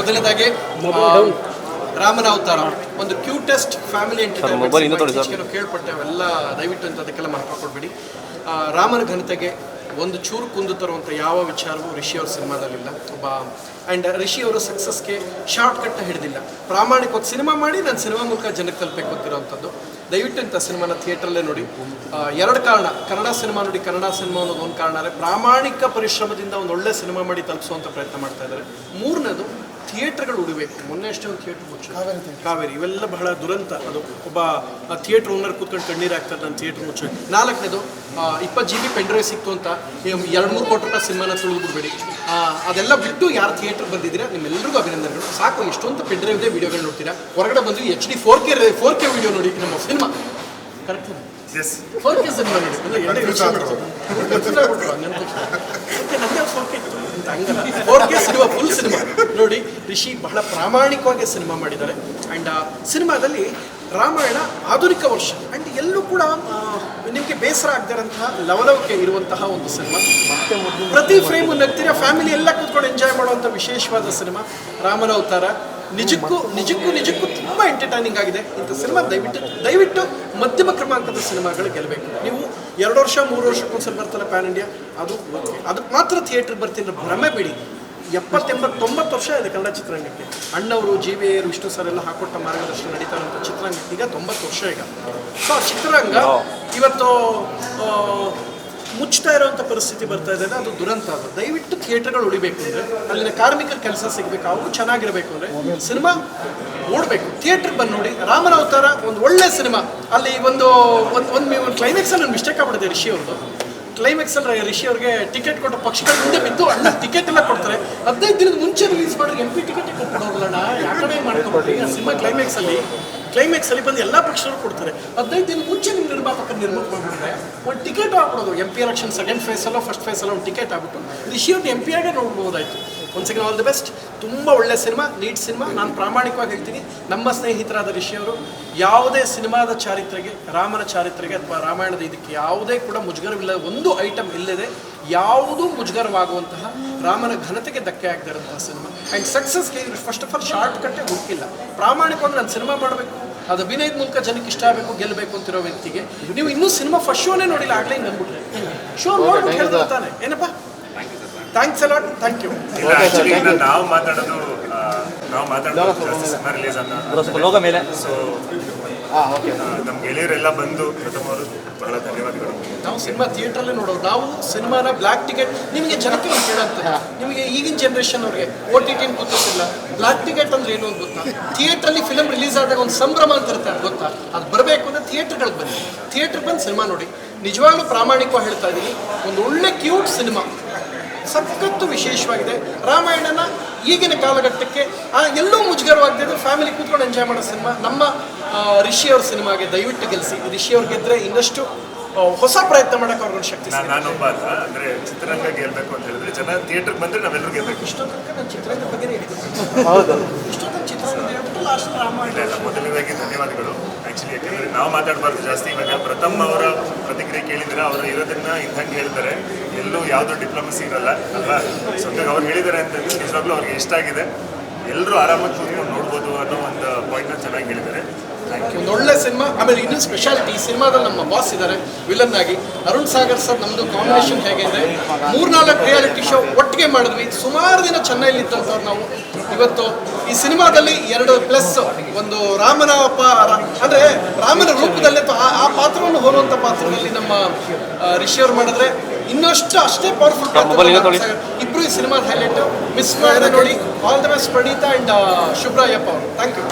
ಮೊದಲನೇದಾಗಿ ರಾಮನ ಅವತಾರ. ಒಂದು ಕ್ಯೂಟೆಸ್ಟ್ ಫ್ಯಾಮಿಲಿ. ಎಂಟರ್ಟೈನ್ಮೆಂಟ್ ಕೇಳ್ಪಟ್ಟೆ ಅವೆಲ್ಲ ದಯವಿಟ್ಟು ಅಂತ ಅದಕ್ಕೆಲ್ಲ ಮಹತ್ವ ಕೊಡಬೇಡಿ ರಾಮನ ಘನತೆಗೆ ಒಂದು ಚೂರು ಕುಂದು ತರುವಂಥ ಯಾವ ವಿಚಾರವೂ ರಿಷಿ ಅವ್ರ ಸಿನಿಮಾದಲ್ಲಿಲ್ಲ ಒಬ್ಬ ಆ್ಯಂಡ್ ರಿಷಿ ಅವರ ಸಕ್ಸಸ್ಗೆ ಶಾರ್ಟ್ ಕಟ್ನ ಹಿಡಿದಿಲ್ಲ. ಪ್ರಾಮಾಣಿಕವಾಗಿ ಸಿನಿಮಾ ಮಾಡಿ ನಾನು ಸಿನಿಮಾ ಮೂಲಕ ಜನಕ್ಕೆ ತಲುಪಬೇಕು ಅಂತಿರೋವಂಥದ್ದು ದಯವಿಟ್ಟು ಇಂಥ ಸಿನಿಮಾನ ಥಿಯೇಟ್ರಲ್ಲೇ ನೋಡಿ. ಎರಡು ಕಾರಣ. ಕನ್ನಡ ಸಿನಿಮಾ ನೋಡಿ ಕನ್ನಡ ಸಿನಿಮಾ ಅನ್ನೋದು ಒಂದು ಕಾರಣ. ಅಂದರೆ ಪ್ರಾಮಾಣಿಕ ಪರಿಶ್ರಮದಿಂದ ಒಂದು ಒಳ್ಳೆ ಸಿನಿಮಾ ಮಾಡಿ ತಲುಪಿಸುವಂಥ ಪ್ರಯತ್ನ ಮಾಡ್ತಾ ಇದ್ದಾರೆ. ಮೂರನೇದು ಥಿಯೇಟರ್ಗಳು ಉಡಬೇಕು ಮೊನ್ನೆ ಅಷ್ಟೇ ಒಂದು ಥಿಯೇಟರ್ ಮುಚ್ಚು ಕಾವೇರಿ ಇವೆಲ್ಲ ಬಹಳ ದುರಂತ ಅದು ಒಬ್ಬ ಥಿಯೇಟರ್ ಓನರ್ ಕೂತ್ಕೊಂಡು ಕಣ್ಣೀರು ಆಗ್ತದೆ ನನ್ನ ಥಿಯೇಟರ್ ಮುಚ್ಚು ನಾಲ್ಕನೇದು ಇಪ್ಪತ್ತು ಜಿ ಬಿ ಪೆಂಡ್ರೈವ್ ಸಿಕ್ತು ಅಂತ ಎರಡು ಮೂರು ಕೋಟಿ ರೂಪಾಯಿ ಸಿನಿಮಾನ ತುಳಿದ್ಬಿಡ್ಬೇಡಿ ಆ, ಅದೆಲ್ಲ ಬಿಟ್ಟು ಯಾರು ಥಿಯೇಟರ್ ಬಂದಿದ್ದೀರಾ ನಿಮ್ಮೆಲ್ಲರಿಗೂ ಅಭಿನಂದನೆಗಳು ಸಾಕು ಎಷ್ಟೊಂದು ಪೆಂಡ್ರೈವ್ ಇದೆ ವಿಡಿಯೋಗಳು ನೋಡ್ತೀರಾ ಹೊರಗಡೆ ಬಂದು H D four K four K video ನೋಡಿ ನಮ್ಮ cinema correct four K cinema ನೋಡಿ ಹಂಗಲ್ಲ. K cinema full cinema. ನೋಡಿ, ರಿಷಿ ಬಹಳ ಪ್ರಾಮಾಣಿಕವಾಗಿ ಸಿನಿಮಾ ಮಾಡಿದ್ದಾರೆ. ಆ್ಯಂಡ್ ಸಿನಿಮಾದಲ್ಲಿ ರಾಮಾಯಣ ಆಧುನಿಕ ವರ್ಷ. ಆ್ಯಂಡ್ ಎಲ್ಲೂ ಕೂಡ ನಿಮಗೆ ಬೇಸರ ಆಗದಿರೋಂತಹ ಲವಲವಿಕೆ ಇರುವಂತಹ ಒಂದು ಸಿನಿಮಾ. ಪ್ರತಿ ಫ್ರೇಮು ನಗ್ತೀರಾ ಫ್ಯಾಮಿಲಿ ಎಲ್ಲ ಕೂತ್ಕೊಂಡು ಎಂಜಾಯ್ ಮಾಡುವಂಥ ವಿಶೇಷವಾದ ಸಿನಿಮಾ ರಾಮನ ಅವತಾರ. ನಿಜಕ್ಕೂ ನಿಜಕ್ಕೂ ನಿಜಕ್ಕೂ ತುಂಬ ಎಂಟರ್ಟೈನಿಂಗ್ ಆಗಿದೆ. ಇಂಥ ಸಿನಿಮಾ ದಯವಿಟ್ಟು ದಯವಿಟ್ಟು ಮಧ್ಯಮ ಕ್ರಮಾಂಕದ ಸಿನಿಮಾಗಳು ಗೆಲ್ಲಬೇಕು. ನೀವು ಎರಡು ವರ್ಷ ಮೂರು ವರ್ಷಕ್ಕೊಂದ್ಸಲ ಬರ್ತಾರೆ ಪ್ಯಾನ್ ಇಂಡಿಯಾ ಅದು ಅದಕ್ಕೆ ಮಾತ್ರ ಥಿಯೇಟ್ರ್ ಬರ್ತೀನಿ ಭ್ರಮೆ ಬಿಡಿ. ಎಪ್ಪತ್ತೆಂಬತ್ತು ತೊಂಬತ್ತು ವರ್ಷ ಇದೆ ಕನ್ನಡ ಚಿತ್ರರಂಗಕ್ಕೆ. ಅಣ್ಣವರು ಜಿ ವಿ ಎರ್ ವಿಷ್ಣು ಸರ್ ಎಲ್ಲ ಹಾಕೊಟ್ಟ ಮಾರ್ಗದರ್ಶನ ನಡೀತಾ ಇರುವಂಥ ಚಿತ್ರರಂಗಕ್ಕೆ ಈಗ ತೊಂಬತ್ತು ವರ್ಷ ಈಗ. ಸೊ ಚಿತ್ರರಂಗ ಇವತ್ತು ಆ, ಮುಚ್ತಾ ಇರುವಂಥ ಪರಿಸ್ಥಿತಿ ಬರ್ತಾ ಇದೆ ಅದು ದುರಂತ. ಅದು ದಯವಿಟ್ಟು ಥಿಯೇಟರ್ಗಳು ಉಳಿಬೇಕು ಅಂದರೆ ಅಲ್ಲಿನ ಕಾರ್ಮಿಕರ ಕೆಲಸ ಸಿಗಬೇಕು ಅವರು ಚೆನ್ನಾಗಿರಬೇಕು ಅಂದರೆ ಸಿನಿಮಾ ನೋಡಬೇಕು. ಥಿಯೇಟ್ರಿಗೆ ಬಂದು ನೋಡಿ ರಾಮನ ಅವತಾರ ಒಂದು ಒಳ್ಳೆ ಸಿನಿಮಾ. ಅಲ್ಲಿ ಒಂದು ಒಂದು ಒಂದು ಕ್ಲೈಮ್ಯಾಕ್ಸಲ್ಲಿ ಒಂದು ಮಿಸ್ಟೇಕ್ ಆಗ್ಬಿಟ್ಟಿದೆ ರಿಷಿ ಅವ್ರದ್ದು. ಕ್ಲೈಮ್ಯಾಕ್ಸಲ್ಲಿ ರಿಷಿ ಅವ್ರಿಗೆ ಟಿಕೆಟ್ ಕೊಟ್ಟ ಪಕ್ಷಗಳ ಮುಂದೆ ಬಿದ್ದು ಅಣ್ಣ ಟಿಕೆಟ್ ಎಲ್ಲ ಕೊಡ್ತಾರೆ. ಹದಿನೈದು ದಿನದ ಮುಂಚೆ ರಿಲೀಸ್ ಮಾಡಿದ್ರೆ ಎಂ ಪಿ ಟಿಕೆಟ್ ಕೊಡೋಲ್ಲ ಯಾಕಡೆ ಮಾಡ್ಕೊಬಿಟ್ರಿ ಆ ಸಿನಿಮಾ ಕ್ಲೈಮ್ಯಾಕ್ಸ್ ಅಲ್ಲಿ ಕ್ಲೈಮ್ಯಾಕ್ಸ್ ಅಲ್ಲಿ ಬಂದು ಎಲ್ಲ ಪಕ್ಷಗಳು ಕೊಡ್ತಾರೆ. ಹದಿನೈದು ದಿನ ಮುಂಚೆ ನಿಮ್ಮ ನಿರ್ಮಾಪಕ ನಿರ್ಮಾಣ ಮಾಡಿಬಿಟ್ರೆ ಒಂದು ticket ಹಾಕ್ಬಿಡೋದು. M P election second phase ಅಲ್ಲೋ ಫಸ್ಟ್ ಫೇಸ್ ಅಲ್ಲೋ ಒಂದು ಟಿಕೆಟ್ ಆಗ್ಬಿಟ್ಟು ರಿಷಿ ಅವ್ರದ್ದು ಎಂ ಪಿ ಆಗೇ ನೋಡ್ಬೋದಾಯ್ತು. ಒಂದು ಸೆಕೆಂಡ್ ಆಲ್ ದಿ ಬೆಸ್ಟ್ ತುಂಬ ಒಳ್ಳೆ ಸಿನಿಮಾ, ನೀಟ್ ಸಿನಿಮಾ. ನಾನು ಪ್ರಾಮಾಣಿಕವಾಗಿ ಹೇಳ್ತೀನಿ, ನಮ್ಮ ಸ್ನೇಹಿತರಾದ ರಿಷಿ ಅವರು ಯಾವುದೇ ಸಿನಿಮಾದ ಚಾರಿತ್ರೆಗೆ, ರಾಮನ ಚಾರಿತ್ರೆಗೆ ಅಥವಾ ರಾಮಾಯಣದ ಇದಕ್ಕೆ ಯಾವುದೇ ಕೂಡ ಮುಜುಗರವಿಲ್ಲದ ಒಂದು ಐಟಮ್ ಇಲ್ಲದೆ ಯಾವುದೂ ಮುಜುಗರವಾಗುವಂತಹ ರಾಮನ ಘನತೆಗೆ ಧಕ್ಕೆ ಆಗದೆ ಇರುವಂತಹ ಸಿನಿಮಾ ಆ್ಯಂಡ್ ಸಕ್ಸಸ್ಗೆ ಫಸ್ಟ್ ಆಫ್ ಆಲ್ ಶಾರ್ಟ್ ಕಟ್ಟೆ ಹುಡುಕಿಲ್ಲ. ಪ್ರಾಮಾಣಿಕವಾಗಿ ನಾನು ಸಿನಿಮಾ ಮಾಡಬೇಕು. ಅದು ಅಭಿನಯದ ಮೂಲಕ ಜನಕ್ಕೆ ಇಷ್ಟ ಆಗಬೇಕು ಗೆಲ್ಲಬೇಕು ಅಂತಿರೋ ವ್ಯಕ್ತಿಗೆ ನೀವು ಇನ್ನೂ ಸಿನಿಮಾ ಫಸ್ಟ್ ಶೋನೇ ನೋಡಿಲ್ಲ ಆಗಲೇ ಹಿಂಗೆ ಅಂದ್ಬಿಟ್ರೆ ಶೋ ನೋಡ್ಬಿಟ್ಟು ಹೇಳ್ತಾರೆ ತಾನೆ. ಏನಪ್ಪ? ಥ್ಯಾಂಕ್ಸ್ ಅಲಾಟ್ ಥ್ಯಾಂಕ್ ಯು ನಾವು ಮಾತಾಡೋದು ನಾವು ಮಾತಾಡೋದು ಸಿನಿಮಾ ರಿಲೀಸ್ ಅಂತ ಸ್ವಲ್ಪ ಲೋಗ ಮೇಲೆ ಸೊ ನಮ್ಮ ಗೆಳೆಯರೆಲ್ಲ ಬಂದು ಪ್ರಥಮ ಅವರು ಬಹಳ ನಾವು ಸಿನಿಮಾ ಥಿಯೇಟ್ರಲ್ಲೇ ನೋಡೋದು ನಾವು ಸಿನಿಮಾನ ಬ್ಲ್ಯಾಕ್ ಟಿಕೆಟ್ ನಿಮಗೆ ಜನಕ್ಕೆ ಒಂದು ಕೇಳಂತ ನಿಮಗೆ ಈಗಿನ ಜನ್ರೇಷನ್ ಅವ್ರಿಗೆ ಓ ಟಿ ಟಿ ಗೊತ್ತಿಲ್ಲ. ಬ್ಲ್ಯಾಕ್ ಟಿಕೆಟ್ ಅಂದ್ರೆ ಏನು ಅಂತ ಗೊತ್ತಾ? ಥಿಯೇಟ್ರಲ್ಲಿ ಫಿಲಮ್ ರಿಲೀಸ್ ಆದಾಗ ಒಂದು ಸಂಭ್ರಮ ಅಂತ ಇರುತ್ತೆ ಅದು ಗೊತ್ತಾ? ಅದು ಬರಬೇಕು ಅಂದರೆ ಥಿಯೇಟ್ರ್ಗಳಿಗೆ ಬನ್ನಿ. ಥಿಯೇಟ್ರ್ ಬಂದು ಸಿನಿಮಾ ನೋಡಿ. ನಿಜವಾಗ್ಲೂ ಪ್ರಾಮಾಣಿಕವಾಗಿ ಹೇಳ್ತಾ ಇದ್ದೀನಿ ಒಂದು ಒಳ್ಳೆ ಕ್ಯೂಟ್ ಸಿನಿಮಾ. ಸಖತ್ತು ವಿಶೇಷವಾಗಿದೆ. ರಾಮಾಯಣನ ಈಗಿನ ಕಾಲಘಟ್ಟಕ್ಕೆ ಆ, ಎಲ್ಲೂ ಮುಜುಗರವಾಗ್ತಿದ್ರು ಫ್ಯಾಮಿಲಿ ಕೂತ್ಕೊಂಡು ಎಂಜಾಯ್ ಮಾಡೋ ಸಿನಿಮಾ. ನಮ್ಮ ರಿಷಿಯವ್ರ ರಿಷಿ ಸಿನಿಮಾಗೆ ದಯವಿಟ್ಟು ಗೆಲ್ಸಿ ರಿಷಿ ಅವ್ರು ಗೆದ್ರೆ ಇನ್ನಷ್ಟು ಹೊಸ ಪ್ರಯತ್ನ ಮಾಡಕ್ಕೆ ಅವ್ರಿಗೊಂದು ಶಕ್ತಿ ನಾನೊಬ್ಬ ಅಲ್ಲ ಅಂದ್ರೆ ಚಿತ್ರರಂಗ ಗೆಲ್ಬೇಕು ಅಂತ ಹೇಳಿದ್ರೆ ಜನ ಥಿಯೇಟರ್ ಬಂದ್ರೆ ನಾವೆಲ್ಲರೂ ಗೆಲ್ಬೇಕು. ಇಷ್ಟು ತನಕ ನಾನು ಬಗ್ಗೆ ಹೇಳಿದ್ದೀನಿ ಹೌದು. ಇಷ್ಟೋ ತನಕ ಚಿತ್ರರಂಗದ ಹೇಳ್ಬಿಟ್ಟು ಲಾಸ್ಟ್ ರಾಮಾಯಣ ಮೊದಲನೇದಾಗಿ ಧನ್ಯವಾದಗಳು. ಆಕ್ಚುಲಿ ಯಾಕಂದ್ರೆ ನಾವು ಮಾತಾಡಬಾರ್ದು ಜಾಸ್ತಿ ಇವಾಗ ಪ್ರಥಮ್ ಅವರ ಪ್ರತಿಕ್ರಿಯೆ ಕೇಳಿದ್ರೆ ಅವರು ಇರೋದನ್ನ ಇದ್ದಂಗೆ ಹೇಳ್ತಾರೆ ಎಲ್ಲೂ ಯಾವುದೋ ಡಿಪ್ಲೊಮಸಿ ಇರಲ್ಲ ಅಲ್ವಾ? ಸೊ ಹಂಗಾಗಿ ಅವ್ರು ಹೇಳಿದ್ದಾರೆ ಅಂತ ನಿಜವಾಗ್ಲೂ ಅವ್ರಿಗೆ ಇಷ್ಟ ಆಗಿದೆ. ಎಲ್ಲರೂ ಆರಾಮಾಗಿ ಕೂತ್ಕೊಂಡು ನೋಡ್ಬೋದು ಅನ್ನೋ ಒಂದು ಪಾಯಿಂಟ್ನ ಚೆನ್ನಾಗಿ ಹೇಳಿದ್ದಾರೆ. ಒಂದು ಒಳ್ಳೆ ಸಿನಿಮಾ ಆಮೇಲೆ ಇನ್ನೊಂದು ಸ್ಪೆಷಾಲಿಟಿ ಈ ಸಿನಿಮಾದಲ್ಲಿ ನಮ್ಮ ಬಾಸ್ ಇದ್ದಾರೆ ವಿಲನ್ ಆಗಿ. ಅರುಣ್ ಸಾಗರ್ ಸರ್ ನಮ್ಮದು ಕಾಂಬಿನೇಷನ್ ಹೇಗೆ ಅಂದರೆ ಮೂರ್ನಾಲ್ಕು ರಿಯಾಲಿಟಿ ಶೋ ಒಟ್ಟಿಗೆ ಮಾಡಿದ್ವಿ. ಸುಮಾರು ದಿನ ಚೆನ್ನೈಲಿ ಇದ್ದಂಥವ್ರು ನಾವು. ಇವತ್ತು ಈ ಸಿನಿಮಾದಲ್ಲಿ ಎರಡು ಪ್ಲಸ್ ಒಂದು ರಾಮನ ಅಂದರೆ ಅಂದ್ರೆ ರಾಮನ ರೂಪದಲ್ಲಿ ಆ- ಪಾತ್ರವನ್ನು ಹೋಲುವಂಥ ಪಾತ್ರದಲ್ಲಿ ನಮ್ಮ ರಿಷಿಯವ್ರು ರಿಷಿ ಮಾಡಿದ್ರೆ ಇನ್ನಷ್ಟು ಅಷ್ಟೇ ಪವರ್ಫುಲ್ ಇಬ್ರು ಈ ಸಿನಿಮಾದ ಹೈಲೈಟ್ ಮಿಸ್ ಮಾಡಿದ್ರೆ ನೋಡಿ. All the best Praneetha and Shubhrayappa ಅವರು. Thank you